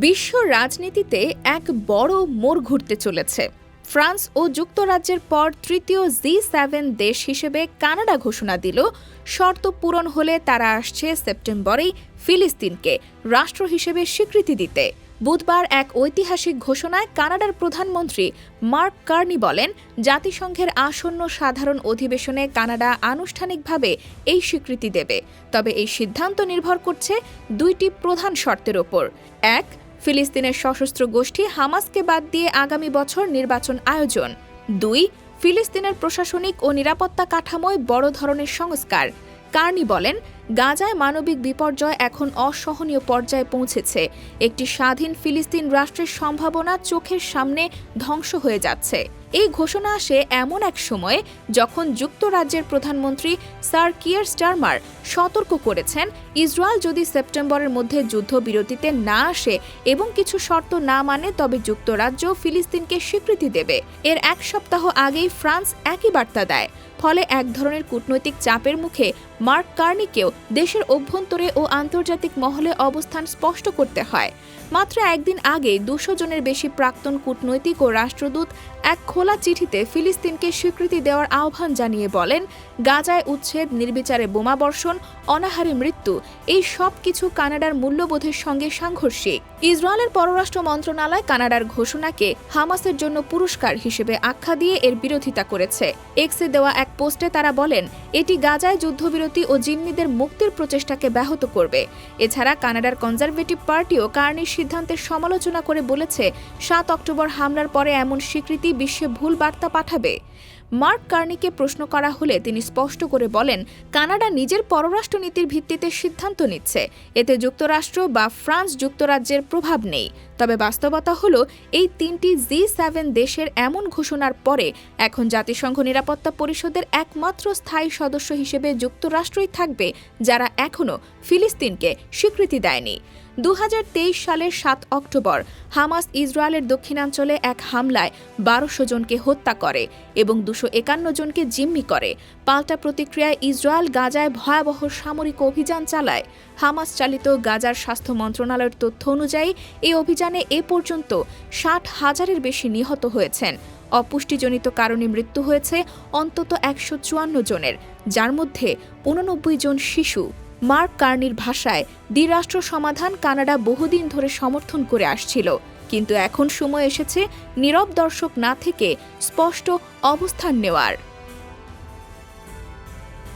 বিশ্ব রাজনীতিতে এক বড় মোড় ঘুরতে চলেছে। ফ্রান্স ও যুক্তরাজ্যের পর তৃতীয় জি সেভেন দেশ হিসেবে কানাডা ঘোষণা দিল, শর্ত পূরণ হলে তারা আসছে সেপ্টেম্বরেই ফিলিস্তিনকে রাষ্ট্র হিসেবে স্বীকৃতি দিতে। বুধবার এক ঐতিহাসিক ঘোষণায় কানাডার প্রধানমন্ত্রী মার্ক কার্নি বলেন, জাতিসংঘের আসন্ন সাধারণ অধিবেশনে কানাডা আনুষ্ঠানিকভাবে এই স্বীকৃতি দেবে। তবে এই সিদ্ধান্ত নির্ভর করছে দুইটি প্রধান শর্তের ওপর। এক ফিলিস্তিনের সশস্ত্র গোষ্ঠী হামাসকে বাদ দিয়ে আগামী বছর নির্বাচন আয়োজন। দুই, ফিলিস্তিনের প্রশাসনিক ও নিরাপত্তা কাঠামোয় বড় ধরনের সংস্কার। কার্নি বলেন গাজায় মানবিক বিপর্যয় এখন অসহনীয় পর্যায়ে পৌঁছেছে। একটি স্বাধীন ফিলিস্তিন রাষ্ট্রের সম্ভাবনা চোখের সামনে ধ্বংস হয়ে যাচ্ছে। এই ঘোষণা আসে এমন এক সময়ে যখন যুক্তরাজ্যের প্রধানমন্ত্রী স্যার কিয়ার স্টারমার সতর্ক করেছেন, ইসরায়েল যদি সেপ্টেম্বরের মধ্যে যুদ্ধবিরতিতে না আসে এবং কিছু শর্ত না মানে তবে যুক্তরাজ্য ফিলিস্তিনকে স্বীকৃতি দেবে। এর এক সপ্তাহ আগেই ফ্রান্স একই বার্তা দেয়। ফলে এক ধরনের কূটনৈতিক চাপের মুখে মার্ক কার্নিকেও দেশের অভ্যন্তরে ও আন্তর্জাতিক মহলে অবস্থান স্পষ্ট করতে হয়। মাত্র একদিন আগে দুশো জনের বেশি প্রাক্তন কূটনৈতিক ও রাষ্ট্রদূত এক খোলা চিঠিতে ফিলিস্তিনকে স্বীকৃতি দেওয়ার আহ্বান জানিয়ে বলেন, গাজায় উচ্ছেদ, নির্বিচারে বোমাবর্ষণ অনাহারে মৃত্যু, এই সব কিছু কানাডার মূল্যবোধের সঙ্গে সাংঘর্ষিক। ইসরায়েলের পররাষ্ট্র মন্ত্রণালয় কানাডার ঘোষণাকে হামাসের জন্য পুরস্কার হিসেবে আখ্যা দিয়ে এর বিরোধিতা করেছে। এক্সে দেওয়া এক পোস্টে তারা বলেন, এটি গাজায় যুদ্ধবিরতি ও জিম্মিদের মুক্তির প্রচেষ্টাকে ব্যাহত করবে। এছাড়া কানাডার কনজারভেটিভ পার্টিও কার্নির সিদ্ধান্তের সমালোচনা করে বলেছে, সাত অক্টোবর হামলার পরে এমন স্বীকৃতি বিশ্বে ভুল বার্তা পাঠাবে। মার্ক কার্নিকে প্রশ্ন করা হলে তিনি স্পষ্ট করে বলেন, কানাডা নিজের পররাষ্ট্রনীতির ভিত্তিতে সিদ্ধান্ত নিচ্ছে। এতে যুক্তরাষ্ট্র বা ফ্রান্স যুক্তরাজ্যের প্রভাব নেই। তবে বাস্তবতা হলো, এই তিনটি জি সেভেন দেশের এমন ঘোষণার পরে এখন জাতিসংঘ নিরাপত্তা পরিষদের একমাত্র স্থায়ী সদস্য হিসেবে যুক্তরাষ্ট্রই থাকবে, যারা এখনও ফিলিস্তিনকে স্বীকৃতি দেয়নি। দু হাজার তেইশ সালের সাত অক্টোবর, হামাস ইসরায়েলের দক্ষিণাঞ্চলে এক হামলায় বারোশো জনকে হত্যা করে এবং দুশো একান্ন জনকে জিম্মি করে। পাল্টা প্রতিক্রিয়ায় ইসরায়েল গাজায় ভয়াবহ সামরিক অভিযান চালায়। হামাস চালিত গাজার স্বাস্থ্য মন্ত্রণালয়ের তথ্য অনুযায়ী, এই অভিযানে এ পর্যন্ত ষাট হাজারের বেশি নিহত হয়েছেন। অপুষ্টিজনিত কারণে মৃত্যু হয়েছে অন্তত একশো চুয়ান্ন জনের, যার মধ্যে উননব্বই জন শিশু। মার্ক কার্নির ভাষায়, দ্বিরাষ্ট্র সমাধান কানাডা বহুদিন ধরে সমর্থন করে আসছিল। কিন্তু এখন সময় এসেছে নীরব দর্শক না থেকে স্পষ্ট অবস্থান নেওয়ার।